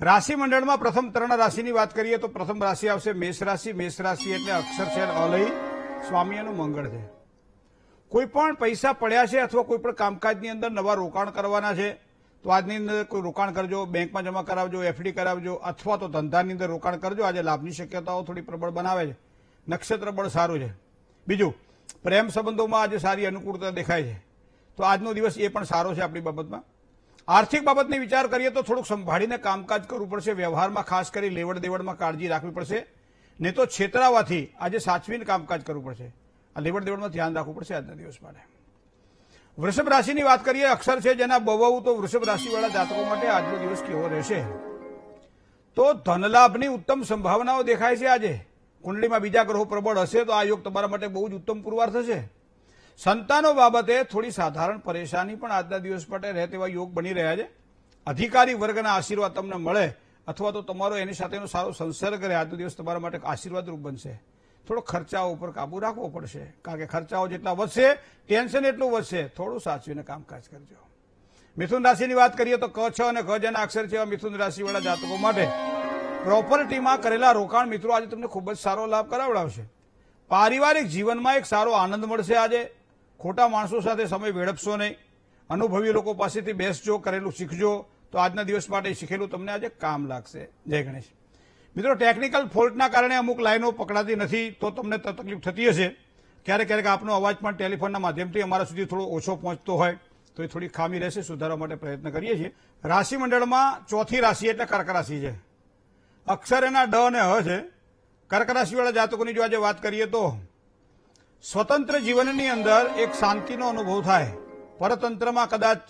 રાશિ મંડળમાં પ્રથમ ત્રણ રાશિની વાત કરીએ તો પ્રથમ રાશિ આવશે મેષ રાશિ. મેષ રાશિ એટલે અક્ષર છે અલય. સ્વામીનું મંગળ છે. કોઈ પણ પૈસા પડ્યા છે અથવા કોઈ પણ કામકાજની અંદર નવા રોકાણ કરવાના છે, તો આજની અંદર કોઈ રોકાણ કરજો, બેંકમાં જમા કરાવજો, એફડી કરાવજો, અથવા તો ધંધાની અંદર રોકાણ કરજો. આજે લાભની શક્યતાઓ થોડી પ્રબળ બનાવે છે. નક્ષત્ર બળ સારું છે. બીજું, પ્રેમ સંબંધોમાં આજે સારી અનુકૂળતા દેખાય છે. તો આજનો દિવસ એ પણ સારો છે આપણી બાબતમાં. આર્થિક બાબતની વિચાર કરીએ તો થોડુંક સંભાળીને કામકાજ કરવું પડશે. વ્યવહારમાં ખાસ કરી લેવડ દેવડમાં કાળજી રાખવી પડશે. નહીં તો છેતરાવાથી આજે સાચવીને કામકાજ કરવું પડશે. આ લેવડ દેવડમાં ધ્યાન રાખવું પડશે આજના દિવસ માટે. વૃષભ રાશિની વાત કરીએ, અક્ષર છે જેના બવવું તો વૃષભ રાશિવાળા જાતકો માટે આજનો દિવસ કેવો રહેશે? તો ધનલાભની ઉત્તમ સંભાવનાઓ દેખાય છે આજે. કુંડળીમાં બીજા ગ્રહો પ્રબળ હશે તો આ યોગ તમારા માટે બહુ જ ઉત્તમ પુરવાર થશે. સંતાનો બાબતે થોડી સાધારણ પરેશાની પણ આજના દિવસ માટે રહે તેવા યોગ બની રહ્યા છે. અધિકારી વર્ગના આશીર્વાદ તમને મળે અથવા તો તમારો એની સાથેનો સારો સંસર્ગ રહે. આજનો દિવસ તમારા માટે આશીર્વાદરૂપ બનશે. થોડો ખર્ચાઓ ઉપર કાબુ રાખવો પડશે. કારણ કે ખર્ચાઓ જેટલા વધશે, ટેન્શન એટલું વધશે, થોડું સાચવીને કામકાજ કરજો. મિથુન રાશિની વાત કરીએ તો ક, છ અને ક જેના અક્ષર છે મિથુન રાશિવાળા જાતકો માટે પ્રોપર્ટીમાં કરેલા રોકાણ મિત્રો આજે તમને ખૂબ જ સારો લાભ કરાવડાવશે. પારિવારિક જીવનમાં એક સારો આનંદ મળશે આજે. ખોટા માણસો સાથે સમય વેડપશો નહીં. અનુભવી લોકો પાસેથી બેસજો કરેલું શીખજો, તો આજના દિવસ માટે શીખેલું તમને આજે કામ લાગશે. જય ગણેશ. મિત્રો ટેકનિકલ ફોલ્ટના કારણે અમુક લાઈનો પકડાતી નથી, તો તમને તકલીફ થતી હશે. ક્યારેક ક્યારેક આપનો અવાજ પણ ટેલિફોનના માધ્યમથી અમારા સુધી થોડો ઓછો પહોંચતો હોય, તો એ થોડી ખામી રહેશે, સુધારવા માટે પ્રયત્ન કરીએ છીએ. રાશિ મંડળમાં ચોથી રાશિ એટલે કર્ક રાશિ છે. અક્ષર એના ડ અને હ છે. કર્ક રાશિવાળા જાતકોની જો આજે વાત કરીએ તો સ્વતંત્ર જીવનની અંદર એક શાંતિનો અનુભવ થાય. પરતંત્રમાં કદાચ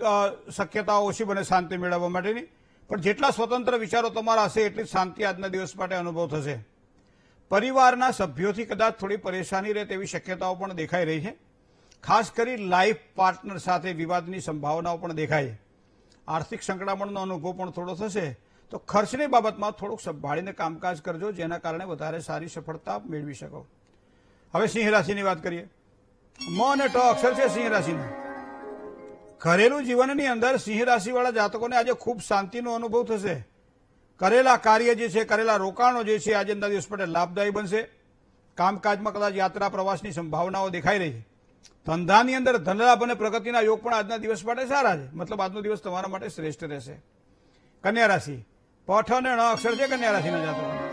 શક્યતા ઓછી બને શાંતિ મેળવવા માટેની. પણ જેટલા સ્વતંત્ર વિચારો તમારા હશે, એટલી શાંતિ આજના દિવસ માટે અનુભવ થશે. પરિવારના સભ્યોથી કદાચ થોડી પરેશાની રહે તેવી શક્યતાઓ પણ દેખાઈ રહી છે. ખાસ કરી લાઈફ પાર્ટનર સાથે વિવાદની સંભાવનાઓ પણ દેખાય. આર્થિક સંકળામણનો અનુભવ પણ થોડો થશે. તો ખર્ચની બાબતમાં થોડુંક સંભાળીને કામકાજ કરજો, જેના કારણે વધારે સારી સફળતા મેળવી શકો. હવે સિંહ રાશિની વાત કરીએ. મ અને ટ અક્ષર છે સિંહ રાશિના. ઘરેલું જીવનની અંદર સિંહ રાશિવાળા જાતકોને આજે ખૂબ શાંતિનો અનુભવ થશે. કરેલા કાર્ય જે છે, કરેલા રોકાણો જે છે આજના દિવસ માટે લાભદાયી બનશે. કામકાજમાં કદાચ યાત્રા પ્રવાસની સંભાવનાઓ દેખાઈ રહી છે. ધંધાની અંદર ધનલાભ અને પ્રગતિના યોગ પણ આજના દિવસ માટે સારા છે. મતલબ આજનો દિવસ તમારા માટે શ્રેષ્ઠ રહેશે. કન્યા રાશિ. પઠ અને ણ અક્ષર છે કન્યા રાશિના જાતકો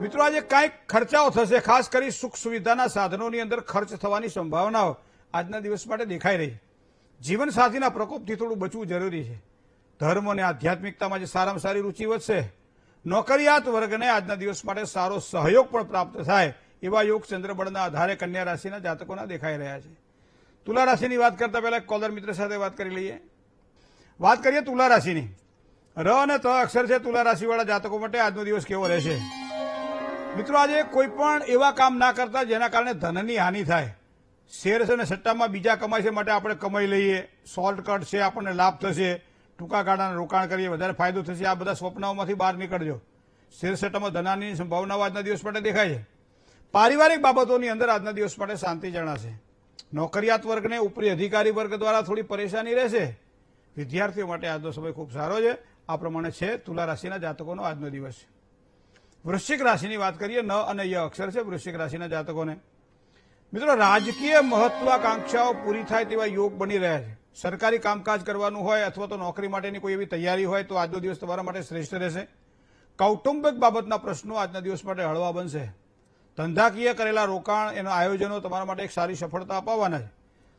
મિત્રો, આજે કાંઈક ખર્ચાઓ થશે, ખાસ કરી સુખ સુવિધાના સાધનોની અંદર ખર્ચ થવાની સંભાવનાઓ આજના દિવસ માટે દેખાઈ રહી. જીવનસાથીના પ્રકોપથી થોડું બચવું જરૂરી છે. ધર્મ અને આધ્યાત્મિકતામાં જે સારામાં સારી રુચિ વધશે, નોકરિયાત વર્ગને આજના દિવસ માટે સારો સહયોગ પણ પ્રાપ્ત થાય એવા યોગ ચંદ્રબળના આધારે કન્યા રાશિના જાતકોના દેખાઈ રહ્યા છે. તુલા રાશિની વાત કરતા પહેલા કોલર મિત્ર સાથે વાત કરી લઈએ. વાત કરીએ તુલા રાશિની. ર અને ત અક્ષર છે તુલા રાશિવાળા જાતકો માટે આજનો દિવસ કેવો રહેશે? મિત્રો, આજે કોઈ પણ એવા કામ ના કરતા જેના કારણે ધનની હાનિ થાય. શેર છે અને સટ્ટામાં બીજા કમાય છે માટે આપણે કમાઈ લઈએ. શોર્ટકટ છે, આપણને લાભ થશે. ટૂંકા ગાળાના રોકાણ કરીએ, વધારે ફાયદો થશે. આ બધા સ્વપ્નાઓમાંથી બહાર નીકળજો. શેર સટ્ટામાં ધનાની સંભાવનાઓ આજના દિવસ માટે દેખાય છે. પારિવારિક બાબતોની અંદર આજના દિવસ માટે શાંતિ જણાશે. નોકરિયાત વર્ગને ઉપરી અધિકારી વર્ગ દ્વારા થોડી પરેશાની રહેશે. વિદ્યાર્થીઓ માટે આજનો સમય ખૂબ સારો છે. આ પ્રમાણે છે, તુલા રાશિના જાતકોનો આજનો દિવસ. છે વૃશ્ચિક રાશિની વાત કરીએ, ન અને ય અક્ષર છે વૃશ્ચિક રાશિના જાતકોને. મિત્રો, રાજકીય મહત્વાકાંક્ષાઓ પૂરી થાય તેવા યોગ બની રહ્યા છે. સરકારી કામકાજ કરવાનું હોય અથવા તો નોકરી માટેની કોઈ એવી તૈયારી હોય, તો આજનો દિવસ તમારા માટે શ્રેષ્ઠ રહેશે. કૌટુંબિક બાબતના પ્રશ્નો આજના દિવસ માટે હળવા બનશે. ધંધાકીય કરેલા રોકાણ એના આયોજનો તમારા માટે એક સારી સફળતા અપાવવાના છે.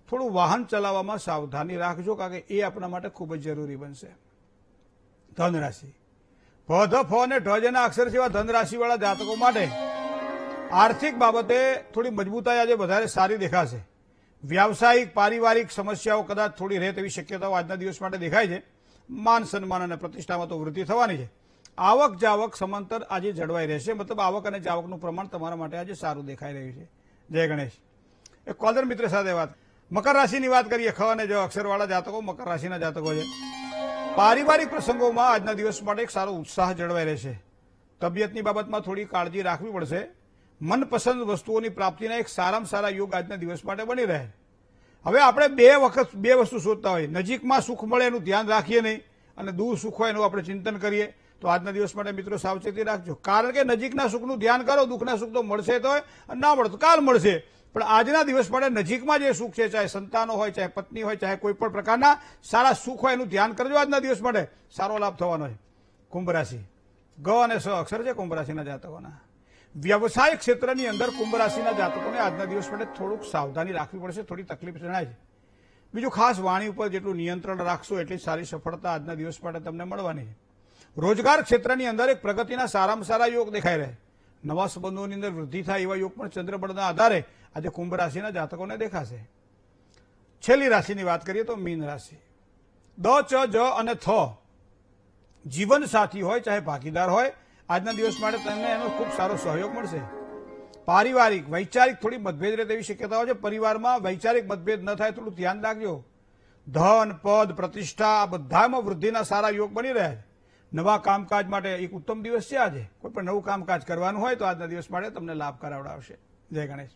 થોડું વાહન ચલાવવામાં સાવધાની રાખજો, કારણ કે એ આપણા માટે ખૂબ જ જરૂરી બનશે. ધન રાશિ ભ ફ અને ઢજના અક્ષર જેવા ધનરાશિવાળા ધન રાશિવાળા જાતકો માટે આર્થિક બાબતે થોડી મજબૂતાઈ આજે વધારે સારી દેખાશે. વ્યાવસાયિક, પારિવારિક સમસ્યાઓ કદાચ થોડી રહે તેવી શક્યતાઓ આજના દિવસ માટે દેખાય છે. માન સન્માન અને પ્રતિષ્ઠામાં તો વૃદ્ધિ થવાની છે. આવક જાવક સમાંતર આજે જળવાઈ રહેશે. મતલબ આવક અને જાવકનું પ્રમાણ તમારા માટે આજે સારું દેખાઈ રહ્યું છે. જય ગણેશ. એક કોલર મિત્ર સાથે વાત. મકર રાશિની વાત કરીએ. ખ અને જો અક્ષરવાળા જાતકો મકર રાશિના જાતકો છે. પારિવારિક પ્રસંગોમાં આજના દિવસ માટે એક સારો ઉત્સાહ જળવાઈ રહેશે. તબિયતની બાબતમાં થોડી કાળજી રાખવી પડશે. મનપસંદ વસ્તુઓની પ્રાપ્તિના એક સારામાં સારા યોગ આજના દિવસ માટે બની રહે. હવે આપણે બે વખત બે વસ્તુ શોધતા હોય નજીકમાં સુખ મળે એનું ધ્યાન રાખીએ નહીં અને દૂર સુખ હોય એનું આપણે ચિંતન કરીએ. તો આજના દિવસ માટે મિત્રો સાવચેતી રાખજો. કારણ કે નજીકના સુખનું ધ્યાન કરો, દુઃખના સુખ તો મળશે તો ના મળે તો કાલ મળશે. પણ આજના દિવસ માટે નજીકમાં જે સુખ છે, ચાહે સંતાનો હોય, ચાહે પત્ની હોય, ચાહે કોઈ પણ પ્રકારના સારા સુખ હોય એનું ધ્યાન કરજો આજના દિવસ માટે. સારો લાભ થવાનો છે. કુંભ રાશિ. ગ અને સ અક્ષર છે કુંભ રાશિના જાતકોના. વ્યવસાય ક્ષેત્રની અંદર કુંભ રાશિના જાતકોને આજના દિવસ માટે થોડુંક સાવધાની રાખવી પડશે, થોડી તકલીફ જણાય છે. બીજું ખાસ વાણી ઉપર જેટલું નિયંત્રણ રાખશો, એટલી સારી સફળતા આજના દિવસ માટે તમને મળવાની છે. રોજગાર ક્ષેત્રની અંદર એક પ્રગતિના સારામાં સારા યોગ દેખાઈ રહે. નવા સંબંધોની અંદર વૃદ્ધિ થાય એવા યોગ પણ ચંદ્રબળના આધારે આજે કુંભ રાશિના જાતકોને દેખાશે. છેલ્લી રાશિની વાત કરીએ તો મીન રાશિ. દ, ચ, જ અને થ જીવન સાથી હોય, ચાહે ભાગીદાર હોય, આજના દિવસ માટે તમને એનો ખૂબ સારો સહયોગ મળશે. પારિવારિક, વૈચારિક થોડી મતભેદ રહે તેવી શક્યતાઓ છે. પરિવારમાં વૈચારિક મતભેદ ન થાય થોડું ધ્યાન રાખજો. ધન, પદ, પ્રતિષ્ઠા બધામાં વૃદ્ધિના સારા યોગ બની રહ્યા છે. નવા કામકાજ માટે એક ઉત્તમ દિવસ છે આજે. કોઈ પણ નવું કામકાજ કરવાનું હોય તો આજના દિવસ માટે તમને લાભ કરાવડાવશે. જય ગણેશ.